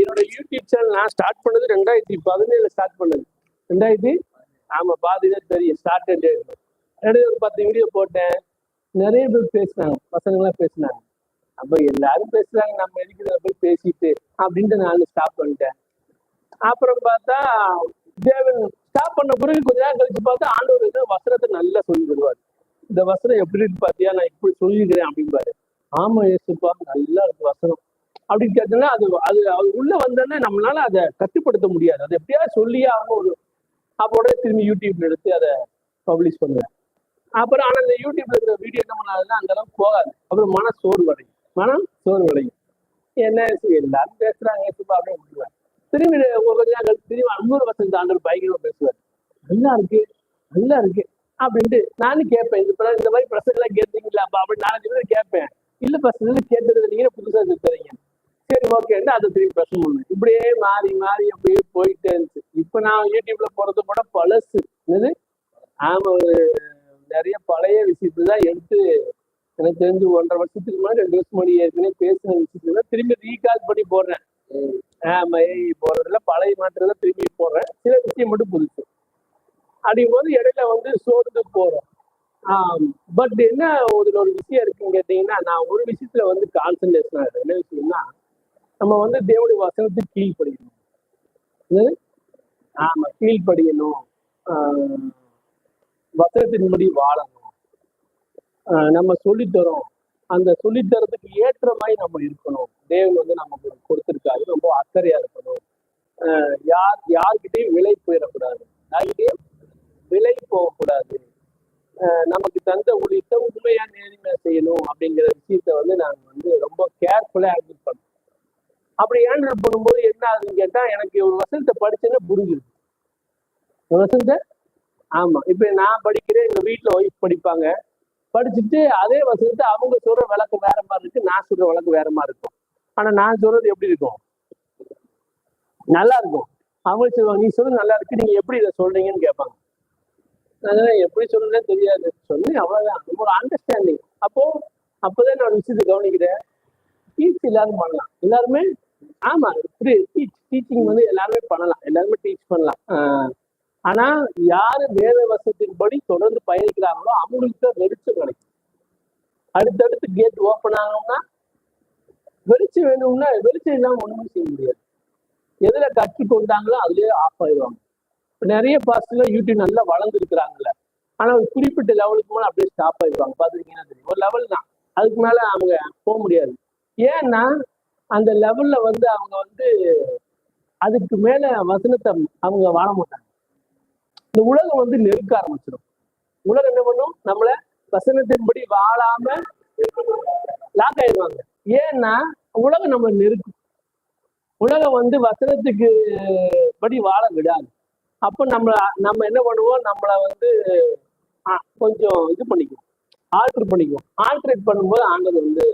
என்னோட YouTube channel நான் start பண்ணது ரெண்டாயிரத்தி பதினேழுல ஸ்டார்ட் பண்ணது. ரெண்டாயிரத்தி ஆமா பாதிதான் தெரியும் ஸ்டார்ட் ரெண்டு ஒரு பத்து வீடியோ போட்டேன். நிறைய பேர் பேசினாங்க பசங்களாம் பேசினாங்க. அப்ப எல்லாரும் பேசுறாங்க நம்ம எதுக்கு போய் பேசிட்டு அப்படின்ட்டு நான் ஸ்டாப் பண்ணிட்டேன். அப்புறம் பார்த்தா தேவன் ஸ்டாப் பண்ண பிறகு கொஞ்ச நேரம் கழிச்சு பார்த்தா ஆண்டவர் வந்து வசனத்தை நல்லா சொல்லி தருவார். இந்த வசனம் எப்படி இருக்கு பாத்தியா? நான் இப்படி சொல்லிக்கிறேன் அப்படிம்பாரு. ஆமா ஏசுப்பா நல்லா இருக்கு வசனம். அப்படின்னு கேட்டோம்னா அது அது அது உள்ள வந்தோடனே நம்மளால அதை கட்டுப்படுத்த முடியாது. அதை எப்படியாவது சொல்லியே ஆகணும் ஒரு அப்போட திரும்பி யூடியூப்ல எடுத்து அதை பப்ளிஷ் பண்ணுவேன். அப்புறம் ஆனா இந்த யூடியூப்ல இருக்கிற வீடியோ என்ன பண்ணாதுன்னா அந்த அளவுக்கு போகாது. அப்புறம் மன சோறு அடையும் மனம் சோறு அடையும் என்ன எல்லாரும் பேசுறாங்க சும்மா அப்படியே விட்டுருவேன். திரும்பி ஒரு கொஞ்ச நாள் திரும்பி ஐம்பது வருஷம் ஆண்டு பயங்கரமா பேசுவார் நல்லா இருக்கு நல்லா இருக்கு அப்படின்ட்டு நானும் கேட்பேன். இந்த இந்த மாதிரி பிரச்சனை எல்லாம் கேட்டீங்களாப்பா அப்படின்னு நாலஞ்சு பேர் கேட்பேன். இல்ல பிரச்சனை கேட்டது நீங்க புதுசா தெரியுங்க சரி ஓகேன்னு அதை திரும்பி பிரச்சனை பண்ணுவேன் இப்படியே மாறி மாறி அப்படியே போயிட்டே இருந்துச்சு. இப்ப நான் யூடியூப்ல போறது கூட பழசு. என்னது? ஆமா ஒரு நிறைய பழைய விஷயத்துல தான் எடுத்து எனக்கு தெரிஞ்சு ஒன்றரை வருஷத்துக்கு முன்னாடி ரெண்டு வருஷம் முன்னாடி ஏற்கனவே பேசின விஷயத்துல திரும்பி ரீகால் பண்ணி போடுறேன். ஆமா ஏய் போடுறதுல பழைய மாற்றத்தை திரும்பி போடுறேன். சில விஷயம் மட்டும் புதுச்சு அப்படிங்கும் போது இடையில வந்து சோர்ந்து போறோம். பட் என்ன ஒரு ஒரு விஷயம் இருக்குன்னு கேட்டீங்கன்னா நான் ஒரு விஷயத்துல வந்து கான்சன்ட்ரேஷன் ஆகுது என்ன விஷயம்னா நம்ம வந்து தேவனுடைய வசனத்துக்கு கீழ்ப்படியணும் என்னது? ஆமா. கீழ்ப்படியணும் ஆஹ் வசனத்தின்படி வாழணும். நம்ம சொல்லித்தரோம். அந்த சொல்லித்தரத்துக்கு ஏற்ற மாதிரி நம்ம இருக்கணும். தேவன் வந்து நமக்கு கொடுத்துருக்காரு. ரொம்ப அக்கறையா இருக்கணும். ஆஹ் யார் யார்கிட்டயும் விலை போயிடக்கூடாது. யார்கிட்டயும் விலை போகக்கூடாது. ஆஹ் நமக்கு தந்த ஊழியத்தை உண்மையா நேர்மையா செய்யணும் அப்படிங்கிற விஷயத்த வந்து நான் வந்து ரொம்ப கேர்ஃபுல்லா ஹேண்டில் பண்ணேன் அப்படி ஹேண்டில் பண்ணும்போது என்ன ஆகுதுன்னு கேட்டா எனக்கு ஒரு வசனத்தை படிச்சேன்னா புரிஞ்சிருக்கு ஒரு வசனத்தை ஆமா. இப்ப நான் படிக்கிறேன் எங்க வீட்டுல ஒய்ஃப் படிப்பாங்க. படிச்சுட்டு அதே வசனத்தை அவங்க சொல்ற விளக்கம் வேற மாதிரி இருக்கு நான் சொல்ற விளக்கம் வேற மாதிரி இருக்கும். ஆனா நான் சொல்றது எப்படி இருக்கும்? நல்லா இருக்கும். அவங்க சொல்லுவாங்க நீ சொல்றது நல்லா இருக்கு நீங்க எப்படி இதை சொல்றீங்கன்னு கேட்பாங்க. அதெல்லாம் எப்படி சொல்றதே தெரியாது. சொல்லி அவ்வளவுதான். நம்ம ஒரு அண்டர்ஸ்டாண்டிங் அப்போ அப்பதான் நான் விஷயத்தை கவனிக்கிறேன். டீச் எல்லாரும் பண்ணலாம் எல்லாருமே ஆமா டீச்சிங் வந்து எல்லாருமே பண்ணலாம். எல்லாருமே டீச் பண்ணலாம். ஆஹ் ஆனா யாரு வேத வசத்தின்படி தொடர்ந்து பயணிக்கிறாங்களோ அவங்களுக்கு தான் வெளிச்சம் கிடைக்கும். அடுத்தடுத்து கேட் ஓப்பன் ஆகணும்னா வெளிச்சம் வேணும்னா வெளிச்சம் இல்லாம ஒண்ணுமே செய்ய முடியாது. எதுல கற்றுக்கொண்டாங்களோ அதுலயே ஆஃப் ஆயிடுவாங்க. இப்ப நிறைய பாஸ்ட்ல யூடியூப் நல்லா வளர்ந்துருக்குறாங்கல்ல ஆனா ஒரு குறிப்பிட்ட லெவலுக்கு மேல அப்படியே ஸ்டாப் ஆயிடுவாங்க. பாத்துருக்கீங்கன்னா தெரியும். ஒரு லெவல் தான். அதுக்கு மேல அவங்க போக முடியாது. ஏன்னா அந்த லெவல்ல வந்து அவங்க வந்து அதுக்கு மேல வசனத்தை அவங்க வாழ மாட்டாங்க. இந்த உலகம் வந்து நெருக்க ஆரம்பிச்சிடும். உலகம் என்ன பண்ணும்? நம்மள வசனத்தின்படி வாழாம லாக் ஆயிடுவாங்க. ஏன்னா உலகம் நம்ம நெருக்கும். உலகம் வந்து வசனத்துக்கு படி வாழ விடாது. அப்போ நம்ம நம்ம என்ன பண்ணுவோம்? நம்மளை வந்து கொஞ்சம் இது பண்ணிக்குவோம். ஆல்டர் பண்ணிக்குவோம். ஆல்ட்ரேட் பண்ணும்போது ஆண்டது வந்து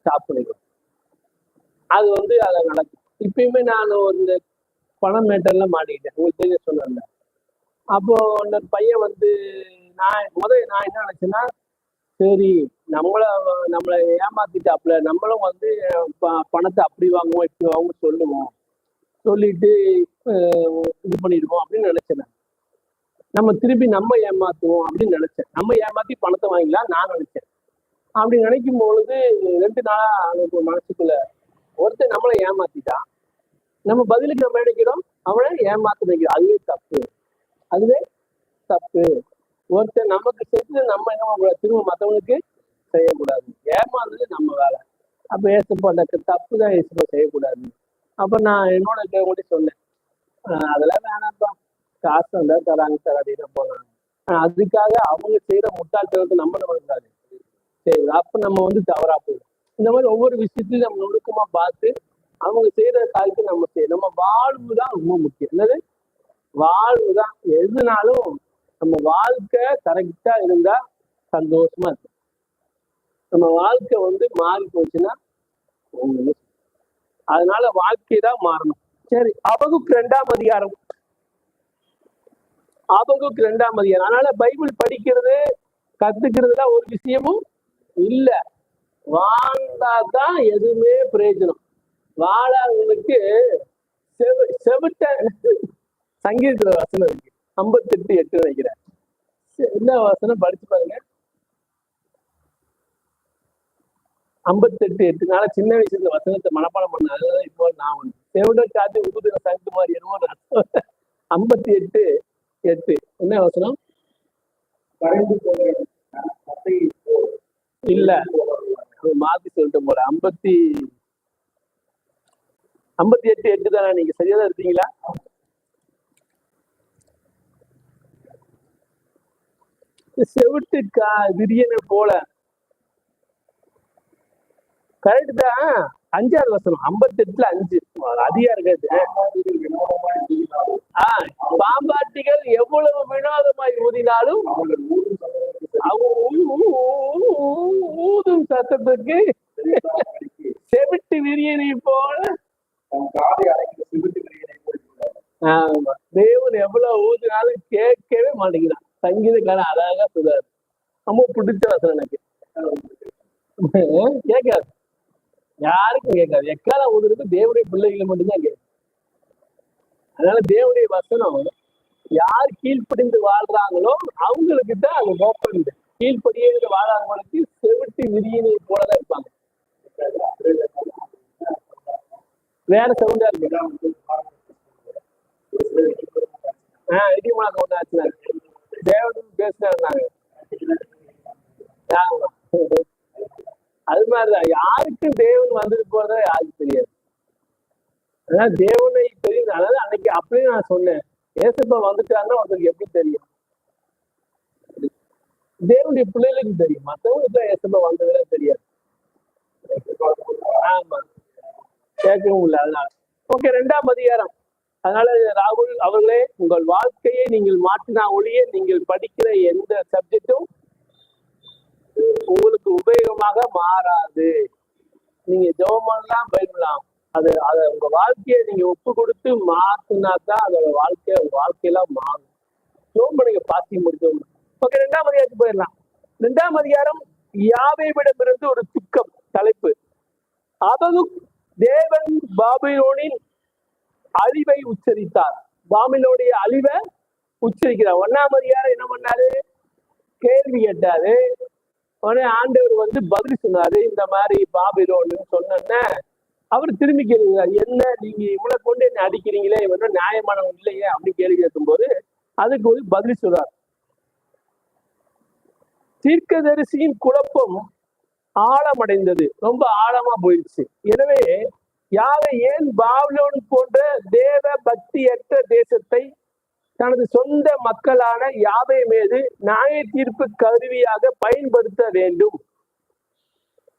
ஸ்டாப் பண்ணிக்குவோம் அது வந்து அதை நடக்கும். இப்பயுமே நான் ஒரு பணம் மேட்டர்ல மாட்டிக்கிட்டேன். உங்களுக்கு தெரிய சொன்னேன்ல. அப்போ அந்த பையன் வந்து நான் முதல்ல நான் என்ன நினைச்சேன்னா சரி நம்மள நம்மளை ஏமாத்திட்டாப்புல நம்மளும் வந்து ப- பணத்தை அப்படி வாங்குவோம் இப்படி வாங்குவோம் சொல்லுவோம். சொல்லிட்டு இது பண்ணிடுவோம் அப்படின்னு நினைச்சேன் நம்ம திருப்பி நம்ம ஏமாத்துவோம் அப்படின்னு நினைச்சேன். நம்ம ஏமாத்தி பணத்தை வாங்கிக்கலாம் நான் நினைச்சேன். அப்படி நினைக்கும் பொழுது ரெண்டு நாளா எனக்கு மனசுக்குள்ள ஒருத்தர் நம்மளை ஏமாத்திட்டான் நம்ம பதிலுக்கு நம்ம நினைக்கிறோம் அவனை ஏமாத்த நினைக்கிறோம் அதுவே தப்பு. அதுவே தப்பு. ஒருத்தர் நமக்கு செஞ்சு நம்ம என்ன பண்ணக்கூடாது? திரும்ப மற்றவனுக்கு செய்யக்கூடாது. ஏமாந்தது நம்ம வேலை. அப்ப ஏசப்பா அந்த தப்பு தான் ஏசப்பா செய்யக்கூடாது. அப்ப நான் என்னோட கூட சொன்னேன். ஆஹ் அதெல்லாம் வேணாம்ப்பா. காசு வந்தா தராங்க தராதீங்க போனாங்க ஆனா அதுக்காக அவங்க செய்யற முட்டாள்தனத்தை நம்ம என்ன சரி அப்ப நம்ம வந்து தவறா போயிடும் இந்த மாதிரி ஒவ்வொரு விஷயத்தையும் நம்ம நுணுக்கமா பார்த்து அவங்க செய்யற காரியத்தை நம்ம செய்ய நம்ம வாழ்வு தான் ரொம்ப முக்கியம். என்னது? வாழ்வு தான். எதுனாலும் நம்ம வாழ்க்கை கரெக்டா இருந்தா சந்தோஷமா இருக்கும் நம்ம வாழ்க்கை வந்து மாறி போச்சுன்னா ஒண்ணுமே அதனால வாழ்க்கை தான் மாறணும். சரி அவகுக்கு ரெண்டாம் அதிகாரம். அவகுக்கு ரெண்டாம் அதிகாரம். அதனால பைபிள் படிக்கிறது கத்துக்கிறதுல ஒரு விஷயமும் இல்ல. வாழ்ந்தாதான் எதுவுமே பிரயோஜனம். வாழாதவனுக்கு செவு செவிட்ட சங்கீதத்துல வசனம் இருக்கு. ஐம்பத்தெட்டு எட்டு நினைக்கிறேன் சரி, என்ன வசனம்? படிச்சு பாருங்க. ஐம்பத்தெட்டு எட்டு. நாள சின்ன வயசுல வசனத்தை மனப்பாடம் பண்ண அதுதான் இப்போ நான் ஒண்ணு. செவிட காத்து ஊதுற சங்கு மாதிரி என்னமோ ஐம்பத்தி எட்டு எட்டு. என்ன வசனம்? இல்ல. மாத்தி சொல்லிட்டு போல ஐம்பத்தி ஐம்பத்தி எட்டு எட்டு தானே நீங்க சரியா தான் இருக்கீங்களா? செவிட்டு கா விரியனை போல. கரெக்ட் தான். அஞ்சாறு வசனம் ஐம்பத்தெட்டுல அஞ்சு. அதிகா இருக்காது. ஆஹ் பாம்பாட்டிகள் எவ்வளவு வினோதமாய் ஊதினாலும் அவங்க ஊதும் சத்தத்துக்கு செவிட்டு விரியனை போல. ஆமா. தேவன் எவ்வளவு ஊதினாலும் கேட்கவே மாட்டேங்கிறான். சங்கீதக்காரன் அழகா சொல்றாரு. ரொம்ப பிடிச்ச வசனம் எனக்கு. கேட்காது யாருக்கும் கேட்காது. எக்கால ஊதுறது தேவனுடைய பிள்ளைகளை மட்டும்தான் கேட்கும். அதனால தேவனுடைய வசனம் யார் கீழ்ப்படிந்து வாழ்றாங்களோ அவங்களுக்கு தான் அது ஓப்பன் கீழ்ப்படியே வாழாதவங்களுக்கு செவிட்டு விரியனை போலதான் இருப்பாங்க. வேற சவுண்டா இருக்கு. ஆஹ் இடி முழக்கம் ஒண்ணு ஆச்சுனா தேவனும் பேசினாங்க அது மாதிரிதான். யாருக்கும் தேவன் வந்துட்டு போறதா யாருக்கு தெரியாது. அதான் தேவனை தெரியும். அதாவது அன்னைக்கு அப்படியே நான் சொன்னேன். ஏசப்பா வந்துட்டாருன்னா ஒருத்தருக்கு எப்படி தெரியும்? தேவனுடைய பிள்ளைகளுக்கு தெரியும். மற்றவங்களுக்கு தான் ஏசப்பா வந்ததுல தெரியாது. ஆமா. கேட்கவும் இல்லை அதனால. ஓகே ரெண்டாம் அதிகாரம். அதனால ராகுல் அவர்களே உங்கள் வாழ்க்கையை நீங்கள் மாற்றினா ஒழிய நீங்கள் படிக்கிற எந்த சப்ஜெக்டும் உங்களுக்கு உபயோகமாக மாறாது. நீங்க ஜெபம் பண்ணலாம் பயிரலாம் அது அதை உங்க வாழ்க்கையை நீங்க ஒப்பு கொடுத்து மாத்தினா தான் அதோட வாழ்க்கை உங்க வாழ்க்கையெல்லாம் மாறும். ஜோம் பண்ணுங்க பாசி முடிச்சோம் ஓகே ரெண்டாம் அதிகாரத்துக்கு போயிடலாம். ரெண்டாம் அதிகாரம் யாவைவிடமிருந்து ஒரு துக்கம் தலைப்பு. அதது தேவன் பாபிலோனின் அழிவை உச்சரித்தார். பாபிலோடைய அழிவை உச்சரிக்கிறார். ஒன்னாம் அதிகாரம் என்ன பண்ணாரு? கேள்வி கேட்டாரு. உடனே ஆண்டவர் வந்து பதில் சொன்னாரு இந்த மாதிரி பாபிலோன்னு சொன்னோன்னே அவர் திரும்பி கேள்விக்கிறார் என்ன நீங்க இவ்வளவு கொண்டு என்ன அடிக்கிறீங்களே இவன் நியாயமானவன் இல்லையே அப்படின்னு கேள்வி கேட்கும்போது அதுக்கு ஒரு பதில் சொல்றார். தீர்க்கதரிசியின் குழப்பம் ஆழமடைந்தது ரொம்ப ஆழமா போயிடுச்சு. எனவே யாரை ஏன் பாபிலோன் போன்ற தேவ பக்தியற்ற தேசத்தை தனது சொந்த மக்களான யாவை மீது நியாய தீர்ப்பு கருவியாக பயன்படுத்த வேண்டும்.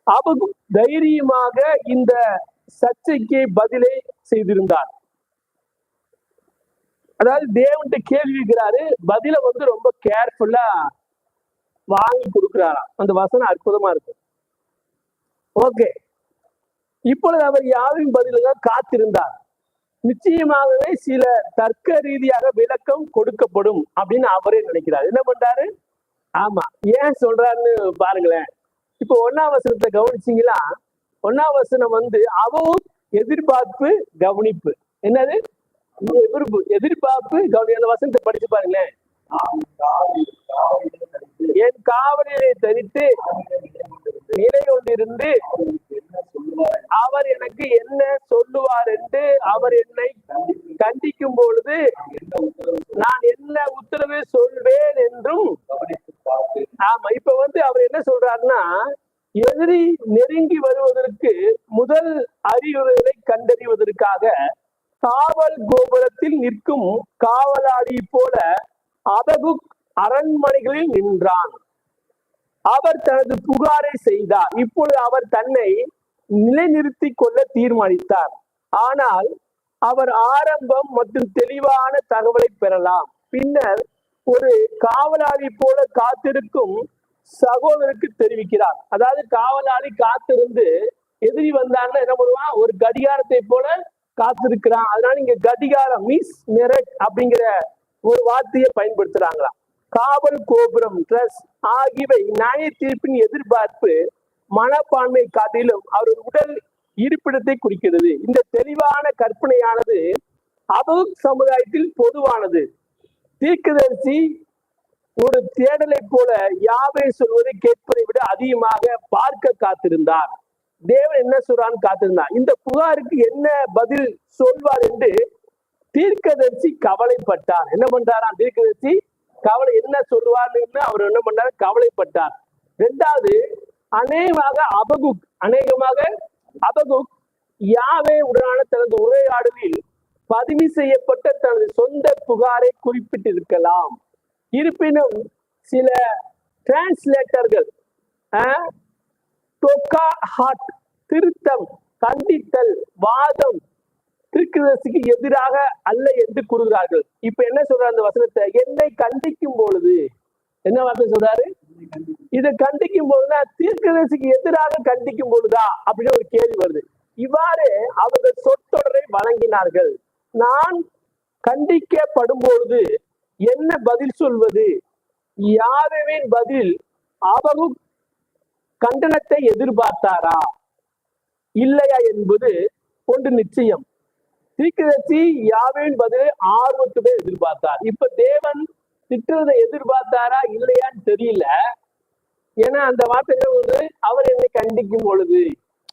அவகு தைரியமாக இந்த சர்ச்சைக்கு பதிலை செய்திருந்தார். அதாவது தேவன்ட்டு கேள்வி இருக்கிறாரு பதில வந்து ரொம்ப கேர்ஃபுல்லா வாங்கி கொடுக்கிறாராம். அந்த வசனம் அற்புதமா இருக்கு. ஓகே இப்பொழுது அவர் யாவையும் பதிலாக காத்திருந்தார். நிச்சயமாகவே சில தர்க்க ரீதியாக விளக்கம் கொடுக்கப்படும் அப்படின்னு அவரே நினைக்கிறார். என்ன பண்றாரு? ஆமா. ஏன் சொல்றாருன்னு பாருங்களேன். இப்போ ஒன்னாம் வசனத்தை கவனிச்சிங்களா? ஒன்னாம் வசனம் வந்து அவவும் எதிர்பார்ப்பு கவனிப்பு. என்னது? எதிர்ப்பு எதிர்பார்ப்பு கவனி அந்த வசனத்தை படிச்சு பாருங்களேன். என் காவலிலே தனித்து நிலை கொண்டிருந்து அவர் எனக்கு என்ன சொல்லுவார் என்று அவர் என்னை கண்டிக்கும் பொழுது நான் என்ன உத்தரவு சொல்வேன் என்றும் ஆமா இப்ப வந்து அவர் என்ன சொல்றாருன்னா எதிரி நெருங்கி வருவதற்கு முதல் அறிவுரைகளை கண்டறிவதற்காக காவல் கோபுரத்தில் நிற்கும் காவலாளி போல அதகுக் அரண்மனைகளில் நின்றான். அவர் தனது புகாரை செய்தார். இப்பொழுது அவர் தன்னை நிலைநிறுத்திக் கொள்ள தீர்மானித்தார். ஆனால் அவர் ஆரம்பம் மற்றும் தெளிவான தகவலை பெறலாம். பின்னர் ஒரு காவலாளி போல காத்திருக்கும் சகோதரருக்கு தெரிவிக்கிறார். அதாவது காவலாளி காத்திருந்து எதிரி வந்தாங்கன்னா என்ன பண்ணுவான்? ஒரு கடிகாரத்தை போல காத்திருக்கிறான். அதனால இங்க கடிகாரம் மீஸ் மெரட் அப்படிங்கிற ஒரு வார்த்தையை பயன்படுத்துறாங்களாம். காவல் கோபுரம் ட்ரஸ் ஆகியவை நியாய தீர்ப்பின் எதிர்பார்ப்பு மனப்பான்மை காட்டிலும் அவர் உடல் இருப்பிடத்தை குறிக்கிறது. இந்த தெளிவான கற்பனையானது அபகுக் சமுதாயத்தில் பொதுவானது. தீர்க்கதரிசி ஒரு தேடலை போல யாவை சொல்வதை கேட்பதை விட அதிகமாக பார்க்க காத்திருந்தார். தேவன் என்ன சொல்றான்னு காத்திருந்தார். இந்த புகாருக்கு என்ன பதில் சொல்வார் என்று தீர்க்கதரிசி கவலைப்பட்டார். என்ன பண்றாராம் தீர்க்கதரிசி? கவலை என்ன சொல்லுவார்னு அவர் என்ன பண்ணார்? கவலைப்பட்டார். ரெண்டாவது அநேகமாக அபகுக் அநேகமாக அபகுக் யாவே உடனான தனது உரையாடலில் பதிவு செய்யப்பட்ட தனது சொந்த புகாரை குறிப்பிட்டிருக்கலாம். இருப்பினும் சில டிரான்ஸ்லேட்டர்கள் டொக்கா ஹாட் திருத்தம் கண்டித்தல் வாதம் திருக்கிரசுக்கு எதிராக அல்ல என்று கூறுகிறார்கள். இப்ப என்ன சொல்ற அந்த வசனத்தை? என்னை கண்டிக்கும் பொழுது. என்ன வார்த்தை சொல்றாரு? இதை கண்டிக்கும் பொழுதுனா தீர்க்கதரிசிக்கு எதிராக கண்டிக்கும் பொழுதா? அப்படின்னு ஒரு கேள்வி வருது. இவ்வாறு அவர்கள் சொற்றொடரை வழங்கினார்கள் நான் கண்டிக்கப்படும் பொழுது என்ன பதில் சொல்வது? யாருவின் பதில் அவரும் கண்டனத்தை எதிர்பார்த்தாரா? இல்லையா என்பது ஒன்று நிச்சயம். தீர்க்கதரிசி யாவின் பதிலை ஆர்வத்துடன் எதிர்பார்த்தார். இப்ப தேவன் திட்டுறதை எதிர்பார்த்தாரா இல்லையான்னு தெரியல. ஏன்னா அந்த வார்த்தைகள் வந்து அவர் என்னை கண்டிக்கும் பொழுது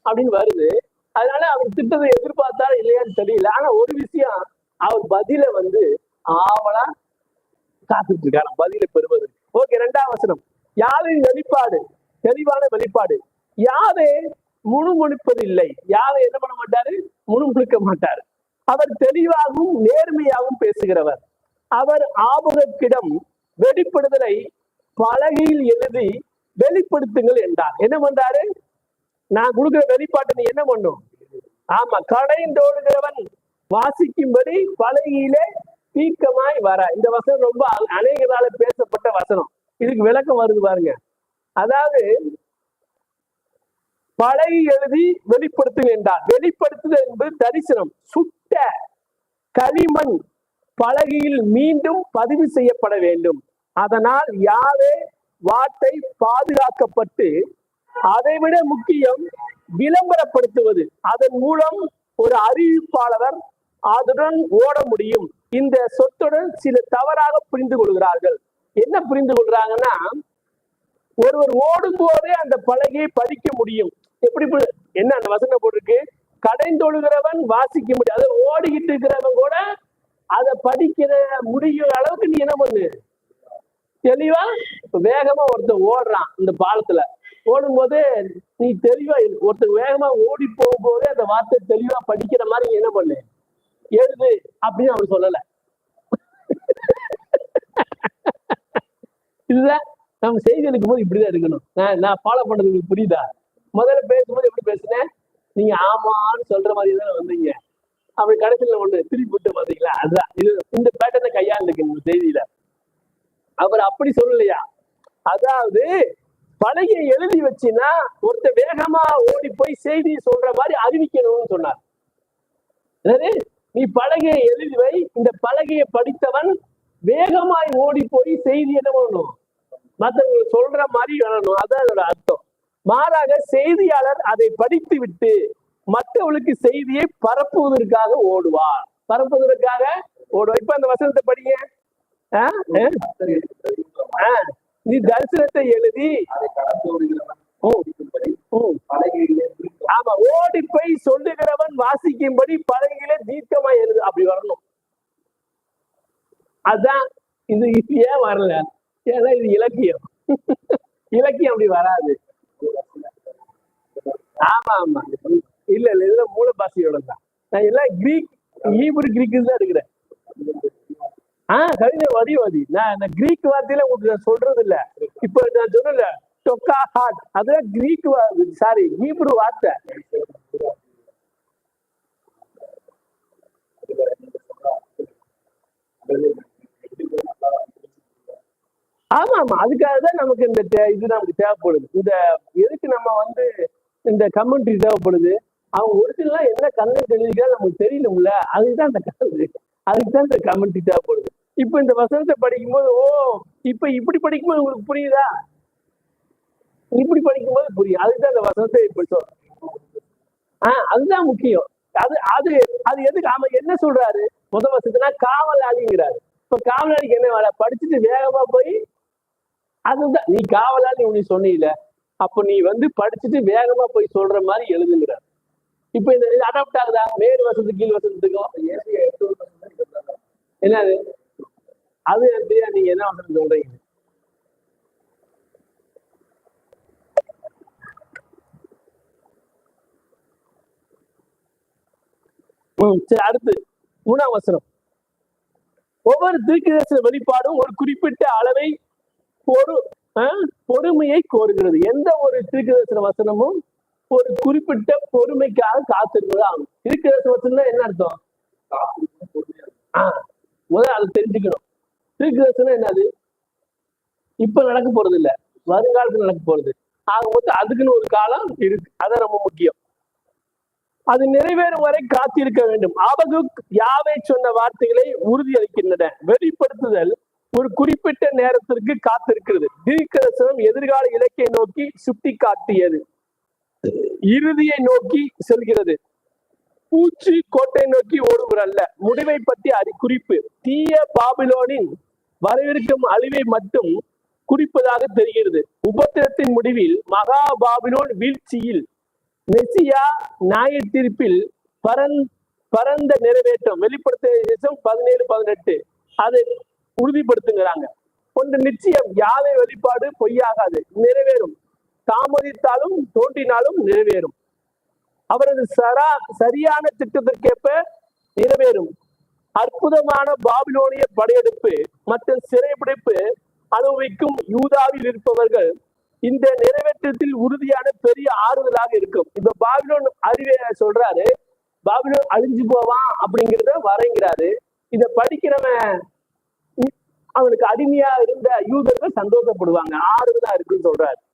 அப்படின்னு வருது. அதனால அவர் திட்டத்தை எதிர்பார்த்தாரா இல்லையான்னு தெரியல. ஆனா ஒரு விஷயம் அவர் பதில வந்து ஆவலா காத்துட்டு இருக்காரு பதிலை பெறுவது ஓகே ரெண்டாம் வசனம். யாவின் வெளிப்பாடு தெளிவான வெளிப்பாடு. யாவே முணுமுணுப்பது இல்லை யாவை என்ன பண்ண மாட்டாரு? முணுமுணுக்க மாட்டாரு. அவர் தெளிவாகவும் நேர்மையாகவும் பேசுகிறவர். அவர் ஆபகத்திடம் வெளிப்படுதலை பலகையில் எழுதி வெளிப்படுத்துங்கள் என்றார். என்ன பண்றாரு? நான் கொடுக்குற வெளிப்பாட்டை நீ என்ன பண்ணும்? ஆமா கடைந்தோடுகிறவன் வாசிக்கும்படி பலகையிலே தீர்க்கமாய் வர இந்த வசனம் ரொம்ப அநேகரால பேசப்பட்ட வசனம். இதுக்கு விளக்கம் வருது பாருங்க. அதாவது பழகி எழுதி வெளிப்படுத்துங்கள் என்றார். வெளிப்படுத்துதல் என்பது தரிசனம். சுத்த களிமண் பலகையில் மீண்டும் பதிவு செய்யப்பட வேண்டும். அதனால் யாவே வார்த்தை பாதுகாக்கப்பட்டு அதைவிட முக்கியம் விளம்பரப்படுத்துவது. அதன் மூலம் ஒரு அறிவிப்பாளர் அதுடன் ஓட முடியும். இந்த சொத்துடன் சில தவறாக புரிந்து கொள்கிறார்கள். என்ன புரிந்து கொள்றாங்கன்னா ஒருவர் ஓடும் போதே அந்த பலகையை பதிக்க முடியும். எப்படி என்ன அந்த வசனம் போட்டிருக்கு? கடைந்தொழுகிறவன் வாசிக்க முடியாது அதை ஓடிக்கிட்டு இருக்கிறவன் கூட அதை படிக்கிற முடிகிற அளவுக்கு நீ என்ன பண்ணு? தெளிவா வேகமா ஒருத்தன் ஓடுறான் இந்த பாலத்துல. ஓடும்போது நீ தெளிவா ஒருத்தர் ஒருத்தன் வேகமா ஓடி போகும்போது அந்த வார்த்தை தெளிவா படிக்கிற மாதிரி நீ என்ன பண்ணு? எழுது அப்படின்னு அவன் சொல்லல. இல்ல நம்ம செய்தி அளிக்கும் போது இப்படிதான் இருக்கணும் நான் நான் ஃபாலோ பண்றது உங்களுக்கு புரியுதா? முதல்ல பேசும்போது எப்படி பேசுனேன்? நீங்க ஆமான்னு சொல்ற மாதிரி தானே வந்தீங்க. அப்படி கடைசியில ஒண்ணு திருப்பி விட்டு பாத்தீங்களா? அதுதான். இது இந்த பேட்டர்னை கையாண்டுருக்கு இந்த செய்தியில. அவர் அப்படி சொல்லலையா? அதாவது பலகையை எழுதி வச்சுன்னா ஒருத்த வேகமா ஓடி போய் செய்தி சொல்ற மாதிரி அறிவிக்கணும்னு சொன்னார். நீ பலகையை எழுதி வை இந்த பலகையை படித்தவன் வேகமாய் ஓடி போய் செய்தி என்ன பண்ணணும்? மற்றவங்க சொல்ற மாதிரி வேணும் அதான் அதோட அர்த்தம். மாறாக செய்தியாளர் அதை படித்து விட்டு மற்றவர்களுக்கு செய்தியை பரப்புவதற்காக ஓடுவார். பரப்புவதற்காக ஓடுவார். இப்ப அந்த வசனத்தை படிங்க. நீ தரிசனத்தை எழுதி. ஆமா ஓடி போய் சொல்லுகிறவன் வாசிக்கும்படி பலகையிலே தீர்க்கமா எழுது. அப்படி வரணும். அதான் இது இது ஏன் வரல? ஏன்னா இது இலக்கியம். இலக்கியம் அப்படி வராது. ஆமா ஆமா இல்ல இல்ல இதுல மூல பாஷையோட தான். நான் எல்லாம் கிரீக் ஈபுரு கிரீக்கு தான் இருக்கிறேன் ஆஹ் கவிதை வடிவாதி நான் இந்த கிரீக் வார்த்தையில உங்களுக்கு நான் சொல்றது இல்ல இப்ப நான் சொன்னல டொக்கா ஹாட் அதெல்லாம் கிரீக் சாரி ஈப்ரு வார்த்தை. ஆமா ஆமா அதுக்காக தான் நமக்கு இந்த தே- இது நமக்கு தேவைப்படுது. இந்த எதுக்கு நம்ம வந்து இந்த கமெண்ட்ரி தேவைப்படுது? அவங்க ஒரிஜினலா என்ன கண்ணை எழுதிக்கிறா நமக்கு தெரியணும்ல? அதுதான் அந்த கதை அதுக்கு தான் இந்த கமெண்ட்ரி தேவைப்படுது. இப்ப இந்த வசனத்தை படிக்கும்போது ஓ இப்ப இப்படி படிக்கும்போது உங்களுக்கு புரியுதா? இப்படி படிக்கும்போது புரியும். அதுதான் இந்த வசனத்தை இப்படி சொல்றேன் ஆஹ் அதுதான் முக்கியம். அது அது அது எதுக்கு? ஆமா என்ன சொல்றாரு? முத வருஷத்துனா காவலாளிங்கிறாரு. இப்ப காவலாளிக்கு என்ன வேலை? படிச்சுட்டு வேகமா போய் அதுதான். நீ காவலாளி நீ சொன்னீல அப்ப நீ வந்து படிச்சுட்டு வேகமா போய் சொல்ற மாதிரி எழுதுங்கிற. இப்ப இந்த அடாப்ட் ஆகுதா? மேல் வசதி கீழ் வசதிக்கும் என்னது? அது எப்படியா நீங்க என்ன வசதி சொல்றீங்க? சரி அடுத்து. மூணாம் வசனம். ஒவ்வொரு தீர்க்கதரிசன வெளிப்பாடும் ஒரு குறிப்பிட்ட அளவை பொறு பொறுமையை கோருகிறது. எந்த ஒரு திருக்கதர்சன வசனமும் ஒரு குறிப்பிட்ட பொறுமைக்காக காத்திருக்கிறது ஆகும் தீர்க்கதரிசன வசனம்னா என்ன அர்த்தம்? முதல்ல அதை தெரிஞ்சுக்கணும். திருக்கதர்சனம் என்னது? இப்ப நடக்க போறது இல்ல வருங்காலத்துல நடக்க போறது. ஆக மொத்தம் அதுக்குன்னு ஒரு காலம் இருக்கு. அதான் ரொம்ப முக்கியம். அது நிறைவேறும் வரை காத்திருக்க வேண்டும். ஆபகுக் யாவை சொன்ன வார்த்தைகளை உறுதியளிக்கின்றன. வெளிப்படுத்துதல் ஒரு குறிப்பிட்ட நேரத்திற்கு காத்திருக்கிறது. தீர்க்கதரிசனம் எதிர்கால இலக்கை நோக்கி சுட்டி காட்டியது இறுதியை நோக்கி செல்கிறது. பூச்சி கோட்டை நோக்கி ஓடுவர் அல்ல. முடிவை பற்றி அறி குறிப்பு. தீய பாபிலோனின் வரவிருக்கும் அழிவை மட்டும் குறிப்பதாக தெரிகிறது. உபத்திரத்தின் முடிவில் மகா பாபிலோன் வீழ்ச்சியில் மெசியா நியாய தீர்ப்பில் பரந் பரந்த நிறைவேற்றம். வெளிப்படுத்த பதினேழு பதினெட்டு. அது உறுதிப்படுத்துங்கிறாங்க. ஒன்று நிச்சயம் யாவை வெளிப்பாடு பொய்யாகாது நிறைவேறும். தாமதித்தாலும் தோன்றினாலும் நிறைவேறும். அவரது சரா சரியான திட்டத்திற்கேற்ப நிறைவேறும். அற்புதமான பாபிலோனிய படையெடுப்பு மற்றும் சிறைப்பிடிப்பு அனுபவிக்கும் யூதாவில் இருப்பவர்கள் இந்த நிறைவேற்றத்தில் உறுதியான பெரிய ஆறுதலாக இருக்கும். இப்ப பாபிலோன் அறிவை சொல்றாரு பாபிலோன் அழிஞ்சு போவான் அப்படிங்கிறத வரைங்கிறாரு இத படிக்கிறவன் அவனுக்கு அடிமையா இருந்த யூதர்கள் சந்தோஷப்படுவாங்க. ஆறுதலா இருக்குன்னு சொல்றாரு.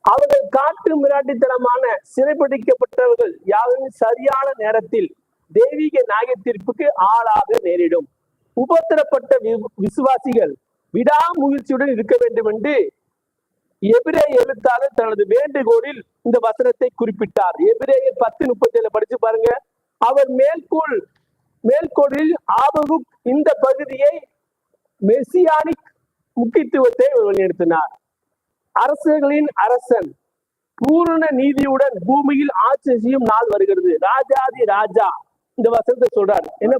அவர்கள் காட்டு மிராட்டித்தனமான சிறைப்பிடிக்கப்பட்டவர்கள் யாரும் சரியான நேரத்தில் தெய்வீக நியாயத்தீர்ப்புக்கு ஆளாக நேரிடும். உபத்திரப்பட்ட வி- விசுவாசிகள் விடாமுயற்சியுடன் இருக்க வேண்டும் என்று எபிரே எழுத்தாளர் தனது வேண்டுகோளில் இந்த வசனத்தை குறிப்பிட்டார். எபிரேயர் பத்து முப்பத்தி ஏழு படிச்சு பாருங்க. அவர் மேற்கோள் மேற்கோளில் ஆபகுக் இந்த பகுதியை மெசியானிக் முக்கியத்துவத்தை வழிநடத்தினார். அரசர்களின் அரசன் பூரண நீதியுடன் பூமியில் ஆட்சி செய்யும் நாள் வருகிறது. ராஜாதி ராஜா இந்த வசனத்தை சொல்றார். என்ன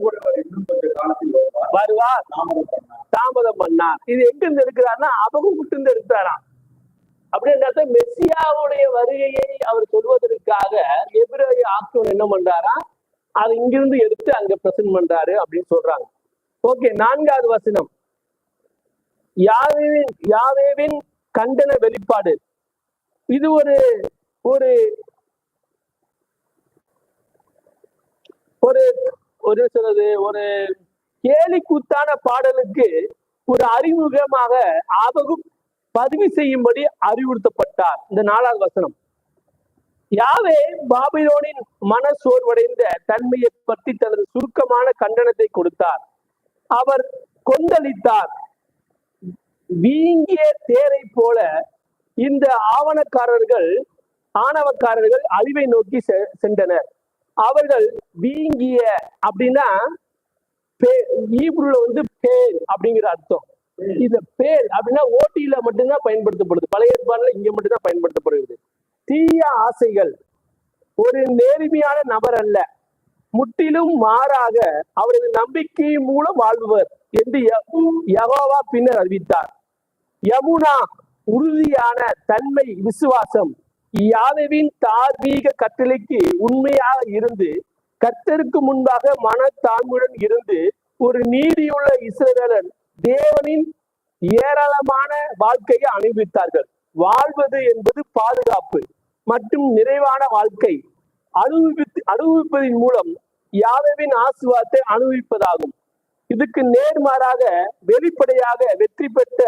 வருவார். தாமதம் பண்ணார். தாமதம் இது எங்க இருந்து எடுக்கிறாருன்னா அவங்க இருந்து எடுத்தாராம். அப்படி என்ன மெஸ்ஸியாவுடைய வருகையை அவர் சொல்வதற்காக எபிரேய ஆக்டோன் என்ன பண்றாரா அதை இங்கிருந்து எடுத்து அங்க பிரசன்ட் பண்றாரு அப்படின்னு சொல்றாங்க. ஓகே நான்காவது வசனம். யாவேவின் யாவேவின் கண்டன வெளிப்பாடு. இது ஒரு ஒரு ஒரு ஒரு சொல்றது ஒரு கேலி கூத்தான பாடலுக்கு ஒரு அறிமுகமாக ஆபகு பதிவு செய்யும்படி அறிவுறுத்தப்பட்டார். இந்த நாலாவது வசனம். யாவே பாபிலோனின் மன சோர்வடைந்த தன்மையை பற்றி தனது சுருக்கமான கண்டனத்தை கொடுத்தார். அவர் கொந்தளித்தார். வீங்கிய தேரை போல இந்த ஆவணக்காரர்கள் ஆணவக்காரர்கள் அழிவை நோக்கி செ- சென்றனர். அவர்கள் வீங்கிய அப்படின்னா ஈப்ருல வந்து பேர் அப்படிங்கிற அர்த்தம். இந்த பேர் அப்படின்னா ஓட்டியில மட்டும்தான் பயன்படுத்தப்படுது. பழைய ஏற்பாடுல இங்க மட்டும்தான் பயன்படுத்தப்படுகிறது. தீய ஆசைகள். ஒரு நேர்மையான நபர் அல்ல. முற்றிலும் மாறாக அவரது நம்பிக்கை மூலம் வாழ்பவர் என்று யகோவா பின்னர் அறிவித்தார். யமுனா உறுதியான தன்மை விசுவாசம். யாதவின் தார்மீக கட்டளைக்கு உண்மையாக இருந்து கத்தருக்கு முன்பாக மனத்தாழ்மையுடன் இருந்து ஒரு நீதியுள்ள இஸ்ரேலன் தேவனின் ஏராளமான வாழ்க்கையை அனுபவித்தார்கள். வாழ்வது என்பது பாதுகாப்பு. மற்றும் நிறைவான வாழ்க்கை அனுபவித்து அனுபவிப்பதன் மூலம் யாதவின் ஆசுவாத்தை அனுபவிப்பதாகும். இதுக்கு நேர்மாறாக வெளிப்படையாக வெற்றி பெற்ற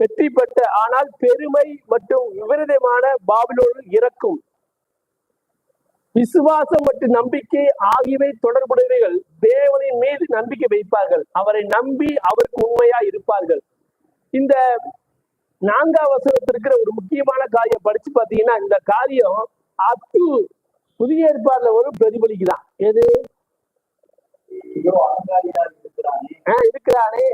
வெற்றி பெற்ற ஆனால் பெருமை மற்றும் விபரீதமான பாபிலோடு இறக்கும். விசுவாசம் மற்றும் நம்பிக்கை ஆகியவை தொடர்புடையவர்கள் தேவனின் மீது நம்பிக்கை வைப்பார்கள். அவரை நம்பி அவருக்கு உண்மையா இருப்பார்கள். இந்த நான்காம் வசனத்தில் இருக்கிற ஒரு முக்கியமான காரியம் படிச்சு பாத்தீங்கன்னா இந்த காரியம் டு புதிய ஏற்பாடுல ஒரு பிரதிபலிக்குதான் எது? இருக்கிறானே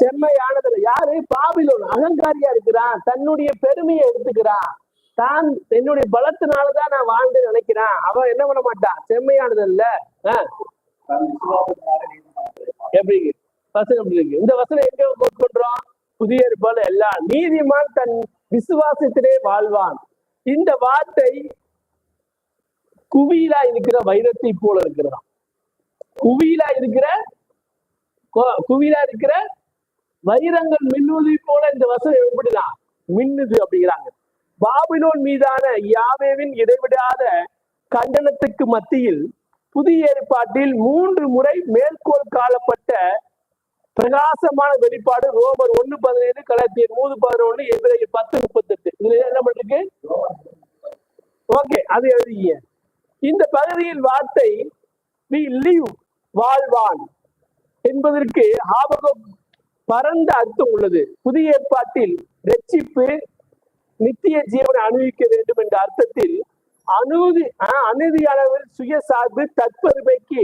செம்மையானதுல யாரு? பாபிலோன். அகங்காரியா இருக்கிறான். தன்னுடைய பெருமையை எடுத்துக்கிறான். தான் என்னுடைய பலத்தினாலதான் நான் வாழ்ந்து நினைக்கிறான். அவன் என்ன பண்ண மாட்டான்? செம்மையானது இல்ல. ஆஹ் வசனம் அப்படி இருக்கு. இந்த வசனம் எங்க கோட் பண்றோம்? புதிய போல எல்லாம் நீதிமான் தன் விசுவாசத்திலே வாழ்வான். இந்த வார்த்தை குவியிலா இருக்கிற வைரத்தை போல இருக்கிறதா குவியிலா இருக்கிற குவியிலா இருக்கிற வைரங்கள் மின்னுவதை போல இந்த வசனம் எப்படிதான் மின்னுது அப்படிங்கிறாங்க. பாபிலோன் மீதான யாவேவின் இடைவிடாத கண்டனத்துக்கு மத்தியில் புதிய ஏற்பாட்டில் மூன்று முறை மேற்கோள் காலப்பட்ட பிரகாசமான வெளிப்பாடு ரோமர் ஒன்னு பதினேழு கலாத்தியர் மூணு பதினொன்னு எதிரே பத்து முப்பத்தெட்டு. இதுல என்ன பண்ணிருக்கு? ஓகே அது எழுதிய இந்த பகுதியில் வார்த்தை வி லிவ் வாழ்வான். என்பதற்கு ஆபகம் பரந்த அர்த்தம் உள்ளது. புதிய ஏற்பாட்டில் ரட்சிப்பு நித்திய ஜீவனை அனுபவிக்க வேண்டும் என்ற அர்த்தத்தில் அனுதி ஆஹ், அளவில் சுயசார்பு தற்பெருமைக்கு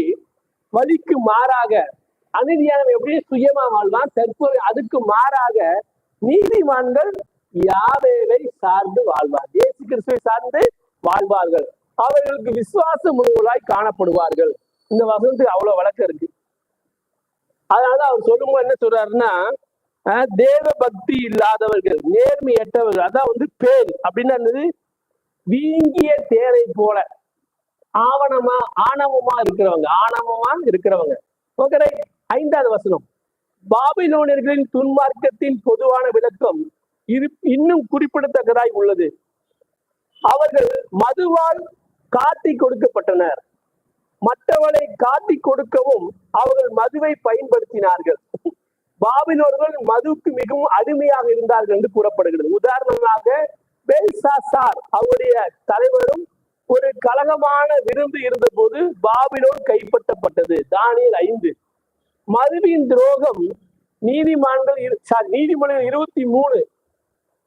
வலிக்கு மாறாக அநீதியானவன் எப்படி சுயமா வாழ்வான்? தற்போது அதுக்கு மாறாக நீதிமான்கள் யாவேவை சார்ந்து வாழ்வார். இயேசு கிறிஸ்துவை சார்ந்து வாழ்வார்கள். அவர்களுக்கு விசுவாசம் முழுவலாய் காணப்படுவார்கள். இந்த வசனத்துக்கு அவ்வளவு வழக்கம் இருக்கு. அதனால அவர் சொல்லும்போது என்ன சொல்றாருன்னா தேவ பக்தி இல்லாதவர்கள் நேர்மையற்றவர்கள் அதான் வந்து பேர். அப்படின்னு என்னது? வீங்கிய தேரை போல. ஆவணமா ஆணவமா இருக்கிறவங்க ஆணவமா இருக்கிறவங்க. Okay right? ஐந்தாவது வசனம். பாபிலோனியர்களின் துன்மார்க்கத்தின் பொதுவான விளக்கம் இரு இன்னும் குறிப்பிடத்தக்கதாய் உள்ளது. அவர்கள் மதுவால் காட்டி கொடுக்கப்பட்டனர். மற்றவளை காட்டி கொடுக்கவும் அவர்கள் மதுவை பயன்படுத்தினார்கள். பாபிலோர்கள் மதுவுக்கு மிகவும் அடிமையாக இருந்தார்கள் என்று கூறப்படுகிறது. உதாரணமாக பெல்சாசார் அவருடைய தலைவரும் ஒரு கலகமான விருந்து இருந்தபோது பாபிலோன் கைப்பற்றப்பட்டது. தானியல் ஐந்து. மதுவின் துரோகம் நீதிமான்கள் நீதிமன்றங்கள் இருபத்தி மூணு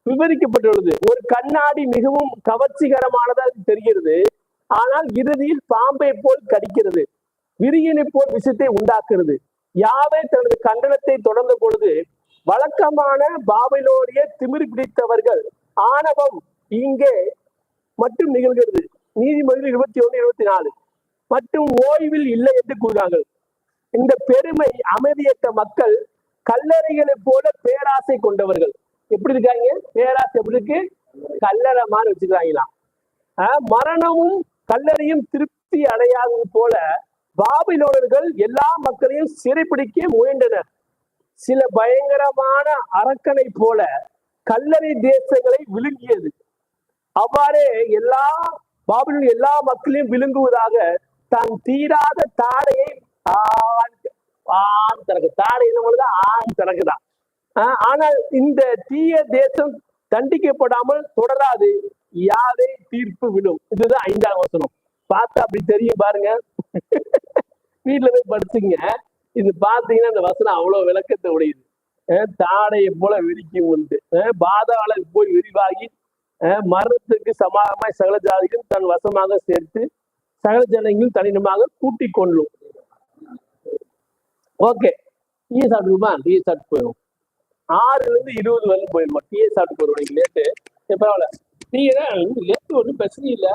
விவரிக்கப்பட்டுள்ளது. ஒரு கண்ணாடி மிகவும் கவர்ச்சிகரமானதாக தெரிகிறது. ஆனால் இறுதியில் பாம்பை போல் கடிக்கிறது. விரியனை போல் விஷத்தை உண்டாக்குறது யாவே தனது கண்டனத்தை தொடர்ந்த பொழுது வழக்கமான பாபிலோனிய திமிர் பிடித்தவர்கள் ஆணவம் இங்கே மட்டும் நிகழ்கிறது. நீதிமன்றம் இருபத்தி ஒண்ணு இருபத்தி நாலு. மற்றும் ஓய்வில் இல்லை என்று கூறுகிறார்கள். இந்த பெருமை அமைதியற்ற மக்கள் கல்லறைகளை போல பேராசை கொண்டவர்கள். எப்படி இருக்காங்க? பேராசை எப்படி இருக்கு? கல்லறை மாதிரி வச்சுக்கிறாங்களாம் மரணமும் கல்லறையும் திருப்தி அடையாதது போல பாபிலோனர்கள் எல்லா மக்களையும் சிறைப்பிடிக்க முயன்றனர். சில பயங்கரமான அரக்கனை போல கல்லறை தேசங்களை விழுங்கியது. அவ்வாறே எல்லா பாபிலோன் எல்லா மக்களையும் விழுங்குவதாக தான் தீராத தாடையை ஆண் ஆண் திறக்கு தாடை என்ன ஆண் திறக்குதான் ஆஹ் ஆனால் இந்த தீய தேசம் தண்டிக்கப்படாமல் தொடராது. யாரை தீர்ப்பு விடும்? இதுதான் ஐந்தாம் வசனம். பார்த்தா அப்படி தெரியும் பாருங்க. வீட்டுல போய் படிச்சுங்க இது பாத்தீங்கன்னா இந்த வசனம் அவ்வளவு விளக்கத்தை உடையுது. தாடையை போல விரிக்கும் உண்டு. பாதாள போய் விரிவாகி அஹ் மரணத்துக்கு சமாதமாய் சகல ஜாதிகள் தன் வசமாக சேர்த்து சகல ஜனங்களும் தனினமாக கூட்டிக் கொள்ளும். ஓகே டீ சாப்பிட்டுமா டீ சாப்பிட்டு போயிடும் ஆறுல இருந்து இருபது வரலும் போயிடுமா டீயை சாப்பிட்டு போயிடும் லேட்டு பரவாயில்ல. டீ லேட்டு ஒன்றும் பிரச்சனை இல்லை.